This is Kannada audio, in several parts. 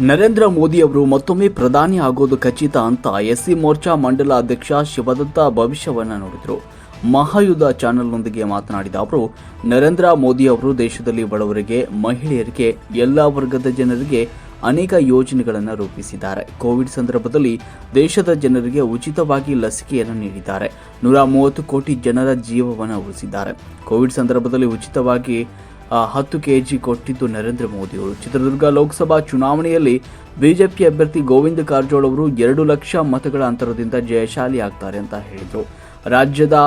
ನರೇಂದ್ರ ಮೋದಿ ಅವರು ಮತ್ತೊಮ್ಮೆ ಪ್ರಧಾನಿ ಆಗೋದು ಖಚಿತ ಅಂತ ಎಸ್ಸಿ ಮೋರ್ಚಾ ಮಂಡಲ ಅಧ್ಯಕ್ಷ ಶಿವದತ್ತ ಭವಿಷ್ಯವನ್ನ ನೋಡಿದ್ರು. ಮಹಾಯುದ್ಧ ಚಾನೆಲ್ನೊಂದಿಗೆ ಮಾತನಾಡಿದ ಅವರು, ನರೇಂದ್ರ ಮೋದಿ ಅವರು ದೇಶದಲ್ಲಿ ಬಡವರಿಗೆ, ಮಹಿಳೆಯರಿಗೆ, ಎಲ್ಲ ವರ್ಗದ ಜನರಿಗೆ ಅನೇಕ ಯೋಜನೆಗಳನ್ನು ರೂಪಿಸಿದ್ದಾರೆ. ಕೋವಿಡ್ ಸಂದರ್ಭದಲ್ಲಿ ದೇಶದ ಜನರಿಗೆ ಉಚಿತವಾಗಿ ಲಸಿಕೆಯನ್ನು ನೀಡಿದ್ದಾರೆ. ನೂರ ಮೂವತ್ತು ಕೋಟಿ ಜನರ ಜೀವವನ್ನು ಉಳಿಸಿದ್ದಾರೆ. ಕೋವಿಡ್ ಸಂದರ್ಭದಲ್ಲಿ ಉಚಿತವಾಗಿ ಹತ್ತು ಕೆಜಿ ಕೊಟ್ಟಿದ್ದು ನರೇಂದ್ರ ಮೋದಿ ಅವರು ಚಿತ್ರದುರ್ಗ ಲೋಕಸಭಾ ಚುನಾವಣೆಯಲ್ಲಿ ಬಿಜೆಪಿ ಅಭ್ಯರ್ಥಿ ಗೋವಿಂದ ಕಾರಜೋಳ ಅವರು ಎರಡು ಲಕ್ಷ ಮತಗಳ ಅಂತರದಿಂದ ಜಯಶಾಲಿ ಆಗ್ತಾರೆ ಅಂತ ಹೇಳಿದರು. ರಾಜ್ಯದ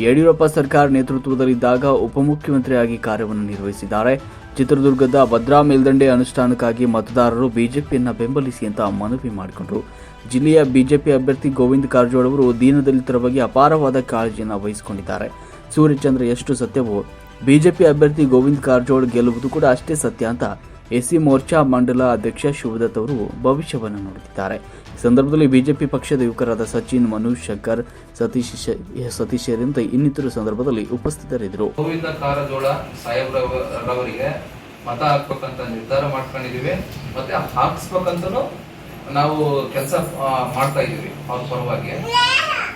ಯಡಿಯೂರಪ್ಪ ಸರ್ಕಾರ ನೇತೃತ್ವದಲ್ಲಿದ್ದಾಗ ಉಪಮುಖ್ಯಮಂತ್ರಿಯಾಗಿ ಕಾರ್ಯವನ್ನು ನಿರ್ವಹಿಸಿದ್ದಾರೆ. ಚಿತ್ರದುರ್ಗದ ಭದ್ರಾ ಮೇಲ್ದಂಡೆ ಅನುಷ್ಠಾನಕ್ಕಾಗಿ ಮತದಾರರು ಬಿಜೆಪಿಯನ್ನು ಬೆಂಬಲಿಸಿ ಅಂತ ಮನವಿ ಮಾಡಿಕೊಂಡರು. ಜಿಲ್ಲೆಯ ಬಿಜೆಪಿ ಅಭ್ಯರ್ಥಿ ಗೋವಿಂದ ಕಾರಜೋಳ ಅವರು ದೀನದಲಿತರ ಬಗ್ಗೆ ಅಪಾರವಾದ ಕಾಳಜಿಯನ್ನು ವಹಿಸಿಕೊಂಡಿದ್ದಾರೆ. ಸೂರ್ಯಚಂದ್ರ ಎಷ್ಟು ಸತ್ಯವೋ ಬಿಜೆಪಿ ಅಭ್ಯರ್ಥಿ ಗೋವಿಂದ್ ಕಾರಜೋಳ ಗೆಲ್ಲುವುದು ಕೂಡ ಅಷ್ಟೇ ಸತ್ಯ ಅಂತ ಎಸ್ಸಿ ಮೋರ್ಚಾ ಮಂಡಲ ಅಧ್ಯಕ್ಷ ಶಿವದತ್ ಅವರು ಭವಿಷ್ಯವನ್ನು ನೋಡುತ್ತಿದ್ದಾರೆ. ಈ ಸಂದರ್ಭದಲ್ಲಿ ಬಿಜೆಪಿ ಪಕ್ಷದ ಯುವಕರಾದ ಸಚಿನ್, ಮನೋಜ್ ಶಂಕರ್, ಸತೀಶ್ ಸತೀಶ್ ಸೇರಿದಂತೆ ಇನ್ನಿತರ ಸಂದರ್ಭದಲ್ಲಿ ಉಪಸ್ಥಿತರಿದ್ದರು. ಗೋವಿಂದ ಕಾರಜೋಳ ಸಾಹೇಬ್ರವರಿಗೆ ಮತ ಹಾಕ್ಬೇಕಂತ ನಿರ್ಧಾರ ಮಾಡ್ಕೊಂಡಿದೀವಿ ಮತ್ತೆ ಹಾಕ್ಸ್ಬೇಕಂತ ನಾವು ಕೆಲಸ ಮಾಡ್ತಾ ಇದೀವಿ ಅವ್ರ ಪರವಾಗಿ.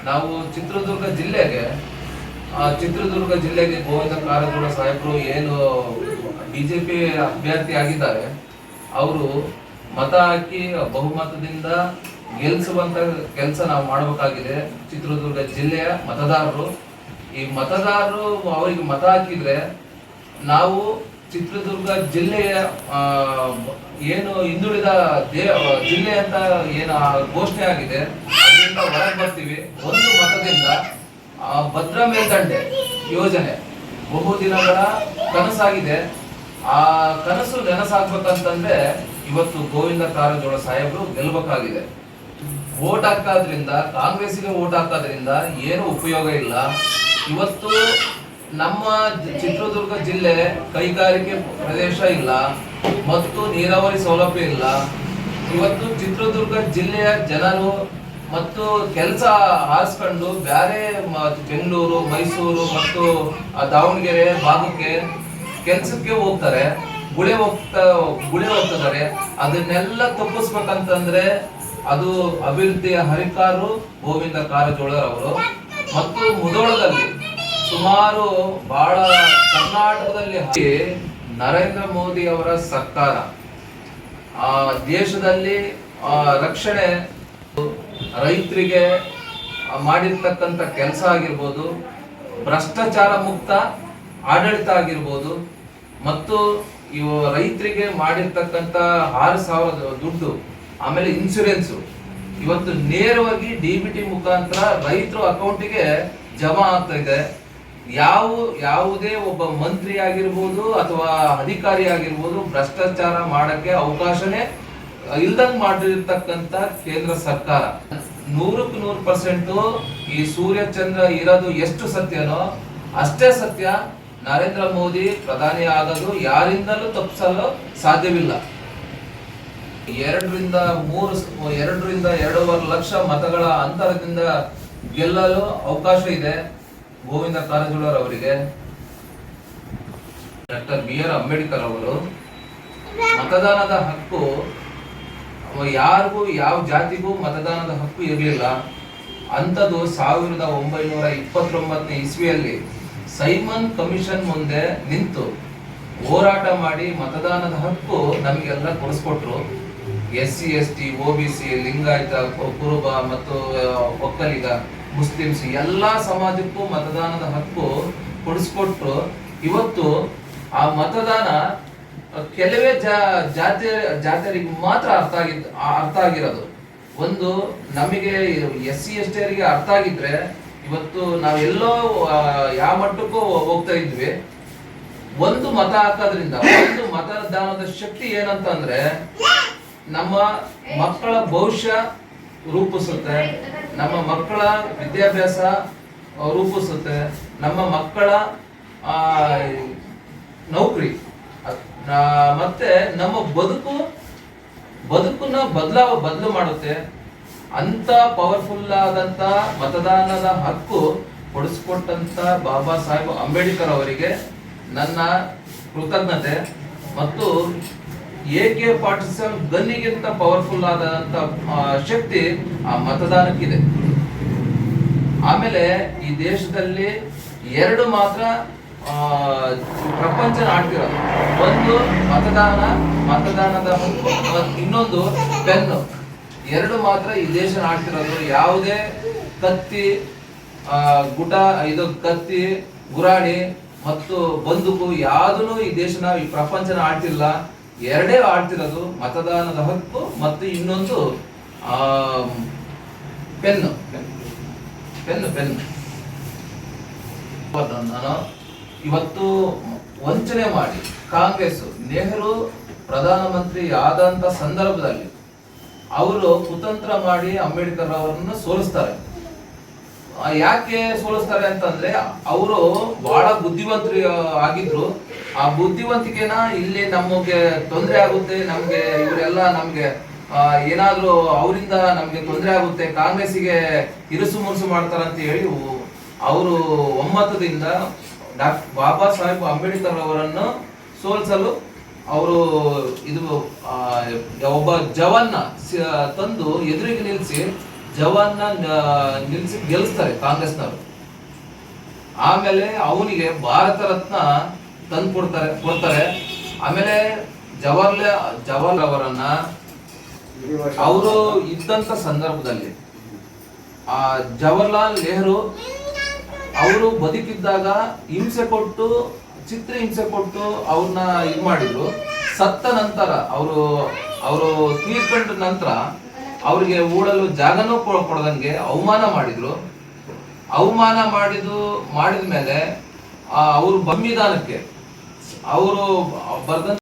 ನಾವು ಚಿತ್ರದುರ್ಗ ಜಿಲ್ಲೆಗೆ ಚಿತ್ರದುರ್ಗ ಜಿಲ್ಲೆಗೆ ಗೋವಿಂದ ಕಾರಜೋಳ ಸಾಹೇಬರು ಏನು ಬಿಜೆಪಿ ಅಭ್ಯರ್ಥಿ ಆಗಿದ್ದಾರೆ ಅವರು ಮತ ಹಾಕಿ ಬಹುಮತದಿಂದ ಗೆಲ್ಸುವಂತ ಕೆಲಸ ನಾವು ಮಾಡಬೇಕಾಗಿದೆ. ಚಿತ್ರದುರ್ಗ ಜಿಲ್ಲೆಯ ಮತದಾರರು. ಈ ಮತದಾರರು ಅವರಿಗೆ ಮತ ಹಾಕಿದ್ರೆ ನಾವು ಚಿತ್ರದುರ್ಗ ಜಿಲ್ಲೆಯ ಏನು ಹಿಂದುಳಿದ ದೇ, ಜಿಲ್ಲೆ ಅಂತ ಏನು ಘೋಷಣೆ ಆಗಿದೆ, ಅದರಿಂದ ಹೊರಗೆ ಬರ್ತೀವಿ. ಒಂದು ಮತದಿಂದ ಭದ್ರಾ ಮೇಲ್ದಂಡೆ ಯೋಜನೆ ಬಹುದಿನಗಳ ಕನಸಾಗಿದೆ. ಆ ಕನಸು ನೆನಸಾಗ್ಬೇಕಂತಂದ್ರೆ ಇವತ್ತು ಗೋವಿಂದ ಕಾರಜೋಳ ಸಾಹೇಬರು ಗೆಲ್ಬೇಕಾಗಿದೆ. ವೋಟ್ ಹಾಕೋದ್ರಿಂದ ಕಾಂಗ್ರೆಸ್ಗೆ ವೋಟ್ ಹಾಕೋದ್ರಿಂದ ಏನು ಉಪಯೋಗ ಇಲ್ಲ. ಇವತ್ತು ನಮ್ಮ ಚಿತ್ರದುರ್ಗ ಜಿಲ್ಲೆ ಕೈಗಾರಿಕೆ ಪ್ರದೇಶ ಇಲ್ಲ ಮತ್ತು ನೀರಾವರಿ ಸೌಲಭ್ಯ ಇಲ್ಲ. ಇವತ್ತು ಚಿತ್ರದುರ್ಗ ಜಿಲ್ಲೆಯ ಜನರು ಮತ್ತು ಕೆಲಸ ಆರಿಸ್ಕೊಂಡು ಬೇರೆ ಬೆಂಗಳೂರು, ಮೈಸೂರು ಮತ್ತು ದಾವಣಗೆರೆ ಭಾಗಕ್ಕೆ ಕೆಲಸಕ್ಕೆ ಹೋಗ್ತಾರೆ. ಗುಳೆ ಹೋಗ್ತಾ, ಗುಳೆ ಹೋಗ್ತಿದ್ದಾರೆ. ಅದನ್ನೆಲ್ಲ ತಪ್ಪಿಸ್ಬೇಕಂತಂದ್ರೆ ಅದು ಅಭಿವೃದ್ಧಿಯ ಹರಿಕಾರು ಗೋವಿಂದ ಕಾರಜೋಳರವರು ಮತ್ತು ಮುದೋಳದಲ್ಲಿ ಸುಮಾರು ಬಹಳ ಕರ್ನಾಟಕದಲ್ಲಿ ನರೇಂದ್ರ ಮೋದಿ ಅವರ ಸರ್ಕಾರ. ಆ, ದೇಶದಲ್ಲಿ ರಕ್ಷಣೆ ರೈತರಿಗೆ ಮಾಡಿರ್ತಕ್ಕಂಥ ಕೆಲಸ ಆಗಿರ್ಬೋದು, ಭ್ರಷ್ಟಾಚಾರ ಮುಕ್ತ ಆಡಳಿತ ಆಗಿರ್ಬೋದು, ಮತ್ತು ಇವು ರೈತರಿಗೆ ಮಾಡಿರ್ತಕ್ಕಂಥ ಆರು ಸಾವಿರ ದುಡ್ಡು, ಆಮೇಲೆ ಇನ್ಸೂರೆನ್ಸು ಇವತ್ತು ನೇರವಾಗಿ ಡಿ ಬಿ ಟಿ ಮುಖಾಂತರ ರೈತರು ಅಕೌಂಟಿಗೆ ಜಮಾ ಆಗ್ತಾ ಇದೆ. ಯಾವ, ಯಾವುದೇ ಒಬ್ಬ ಮಂತ್ರಿ ಆಗಿರ್ಬೋದು ಅಥವಾ ಅಧಿಕಾರಿ ಆಗಿರ್ಬೋದು ಭ್ರಷ್ಟಾಚಾರ ಮಾಡಕ್ಕೆ ಅವಕಾಶನೇ ಇಲ್ದಂಗ್ ಮಾಡಿರ್ತಕ್ಕಂತ ಕೇಂದ್ರ ಸರ್ಕಾರ. ನೂರಕ್ಕೆ ನೂರು ಪರ್ಸೆಂಟ್ ಈ ಸೂರ್ಯ, ಚಂದ್ರ ಇರೋದು ಎಷ್ಟು ಸತ್ಯನೋ ಅಷ್ಟೇ ಸತ್ಯ ನರೇಂದ್ರ ಮೋದಿ ಪ್ರಧಾನಿ ಆಗೋದು ಯಾರಿಂದಲೂ ತಪ್ಪಿಸಲು ಸಾಧ್ಯವಿಲ್ಲ. ಎರಡರಿಂದ ಮೂರು ಎರಡರಿಂದ ಎರಡೂವರೆ ಲಕ್ಷ ಮತಗಳ ಅಂತರದಿಂದ ಗೆಲ್ಲಲು ಅವಕಾಶ ಇದೆ ಗೋವಿಂದ ಕಾರಜೋಳರ್ ಅವರಿಗೆ. ಡಾಕ್ಟರ್ ಬಿ ಆರ್ ಅಂಬೇಡ್ಕರ್ ಅವರು ಮತದಾನದ ಹಕ್ಕು ಯಾರಿಗೂ ಯಾವ ಜಾತಿಗೂ ಮತದಾನದ ಹಕ್ಕು ಇರಲಿಲ್ಲ, ಅಂಥದ್ದು ಸಾವಿರದ ಒಂಬೈನೂರ ಇಪ್ಪತ್ತೊಂಬತ್ತನೇ ಇಸ್ವಿಯಲ್ಲಿ ಸೈಮನ್ ಕಮಿಷನ್ ಮುಂದೆ ನಿಂತು ಹೋರಾಟ ಮಾಡಿ ಮತದಾನದ ಹಕ್ಕು ನಮಗೆಲ್ಲ ಕೊಡಿಸ್ಕೊಟ್ರು. S C S T O B C, Lingayat Kuruba ಮತ್ತು ಒಕ್ಕಲಿಗ, ಮುಸ್ಲಿಮ್ಸ್ ಎಲ್ಲ ಸಮಾಜಕ್ಕೂ ಮತದಾನದ ಹಕ್ಕು ಕೊಡಿಸ್ಕೊಟ್ರು. ಇವತ್ತು ಆ ಮತದಾನ ಕೆಲವೇ ಜಾತಿ ಜಾತಿಯರಿಗೆ ಮಾತ್ರ ಅರ್ಥ ಆಗಿ ಅರ್ಥ ಆಗಿರೋದು. ಒಂದು, ನಮಗೆ ಎಸ್ ಸಿ ಎಸ್ ಟಿ ಅರ್ಥ ಆಗಿದ್ರೆ, ಇವತ್ತು ನಾವೆಲ್ಲೋ ಯಾವ ಮಟ್ಟಕ್ಕೂ ಹೋಗ್ತಾ ಇದ್ವಿ. ಒಂದು ಮತ ಹಾಕೋದ್ರಿಂದ, ಒಂದು ಮತದಾನದ ಶಕ್ತಿ ಏನಂತಂದ್ರೆ, ನಮ್ಮ ಮಕ್ಕಳ ಭವಿಷ್ಯ ರೂಪಿಸುತ್ತೆ. ನಮ್ಮ ಮಕ್ಕಳ ವಿದ್ಯಾಭ್ಯಾಸ ರೂಪಿಸುತ್ತೆ. ನಮ್ಮ ಮಕ್ಕಳ ನೌಕರಿ. ಮತ್ತೆ ನಮ್ಮ ಬದುಕು, ಬದುಕನ್ನ ಬದಲಾವ, ಬದಲು ಮಾಡುತ್ತೆ. ಅಂತ ಪವರ್ಫುಲ್ ಆದಂತ ಮತದಾನದ ಹಕ್ಕು ಕೊಡಿಸ್ಕೊಟ್ಟಂತ ಬಾಬಾ ಸಾಹೇಬ್ ಅಂಬೇಡ್ಕರ್ ಅವರಿಗೆ ನನ್ನ ಕೃತಜ್ಞತೆ. ಮತ್ತು ಎ ಕೆ ಪಾಟಿಸಮ್ ಗನ್ನಿಗಿಂತ ಪವರ್ಫುಲ್ ಆದಂತ ಶಕ್ತಿ ಆ ಮತದಾನಕ್ಕಿದೆ. ಆಮೇಲೆ ಈ ದೇಶದಲ್ಲಿ ಎರಡು ಮಾತ್ರ ಪ್ರಪಂಚ ಆಡ್ತಿರೋದು ಒಂದು ಮತದಾನ, ಮತದಾನದ ಹಕ್ಕು ಇನ್ನೊಂದು ಪೆನ್ನು. ಎರಡು ಮಾತ್ರ ಈ ದೇಶ ಆಡ್ತಿರೋದು. ಯಾವುದೇ ಕತ್ತಿ ಗುಟ, ಇದು ಕತ್ತಿ, ಗುರಾಣಿ ಮತ್ತು ಬಂದೂಕು ಯಾವ್ದು ಈ ದೇಶನ, ಈ ಪ್ರಪಂಚನ ಆಡ್ತಿಲ್ಲ. ಎರಡೇ ಆಡ್ತಿರೋದು ಮತದಾನದ ಹಕ್ಕು ಮತ್ತು ಇನ್ನೊಂದು, ಆ, ಪೆನ್ನು. Pen pen. ನಾನು ಇವತ್ತು ವಂಚನೆ ಮಾಡಿ ಕಾಂಗ್ರೆಸ್, ನೆಹರು ಪ್ರಧಾನಮಂತ್ರಿ ಆದಂತ ಸಂದರ್ಭದಲ್ಲಿ ಅವರು ಕುತಂತ್ರ ಮಾಡಿ ಅಂಬೇಡ್ಕರ್ ಅವರನ್ನು ಸೋಲಿಸ್ತಾರೆ. ಯಾಕೆ ಸೋಲಿಸ್ತಾರೆ ಅಂತಂದ್ರೆ ಅವರು ಬಹಳ ಬುದ್ಧಿವಂತರು ಆಗಿದ್ರು. ಆ ಬುದ್ಧಿವಂತಿಕೆನ ಇಲ್ಲಿ ನಮಗೆ ತೊಂದರೆ ಆಗುತ್ತೆ, ನಮ್ಗೆ ಇವರೆಲ್ಲ ನಮ್ಗೆ ಏನಾದ್ರೂ ಅವರಿಂದ ನಮ್ಗೆ ತೊಂದರೆ ಆಗುತ್ತೆ, ಕಾಂಗ್ರೆಸ್ಸಿಗೆ ಇರುಸು ಮುರುಸು ಮಾಡ್ತಾರಂತ ಹೇಳಿ ಅವರು ಒಮ್ಮತದಿಂದ ಡಾಕ್ಟರ್ ಬಾಬಾ ಸಾಹೇಬ್ ಅಂಬೇಡ್ಕರ್ ಅವರನ್ನು ಸೋಲಿಸಲು ಅವರು ಇದು ಒಬ್ಬ ಜವಾನ್ನ ತಂದು ಎದುರಿಗೆ ನಿಲ್ಲಿಸಿ ಜವಾನ್ನ ನಿಲ್ಲಿಸಿ ಗೆಲ್ಲಿಸ್ತಾರೆ ಕಾಂಗ್ರೆಸ್ನವರು. ಆಮೇಲೆ ಅವನಿಗೆ ಭಾರತ ರತ್ನ ತಂದು ಕೊಡ್ತಾರೆ ಕೊಡ್ತಾರೆ. ಆಮೇಲೆ ಜವಾಹರ್ಲಾಲ್ ಜವಾಹರ್ ಅವರನ್ನ ಅವರು ಇದ್ದಂತ ಸಂದರ್ಭದಲ್ಲಿ, ಆ ಜವಾಹರ್ಲಾಲ್ ನೆಹರು ಅವರು ಬದುಕಿದ್ದಾಗ ಹಿಂಸೆ ಕೊಟ್ಟು, ಚಿತ್ರ ಹಿಂಸೆ ಕೊಟ್ಟು ಅವ್ರನ್ನ ಇದು ಮಾಡಿದ್ರು. ಸತ್ತ ನಂತರ ಅವರು ಅವರು ತೀರ್ಕೊಂಡ ನಂತರ ಅವ್ರಿಗೆ ಊಡಲು ಜಾಗನೂ ಕೊಡದಂಗೆ ಅವಮಾನ ಮಾಡಿದ್ರು. ಅವಮಾನ ಮಾಡಿದ್ದು ಮಾಡಿದ ಮೇಲೆ ಅವರು ಸಂವಿಧಾನಕ್ಕೆ ಅವರು ಬರ್ದಂತ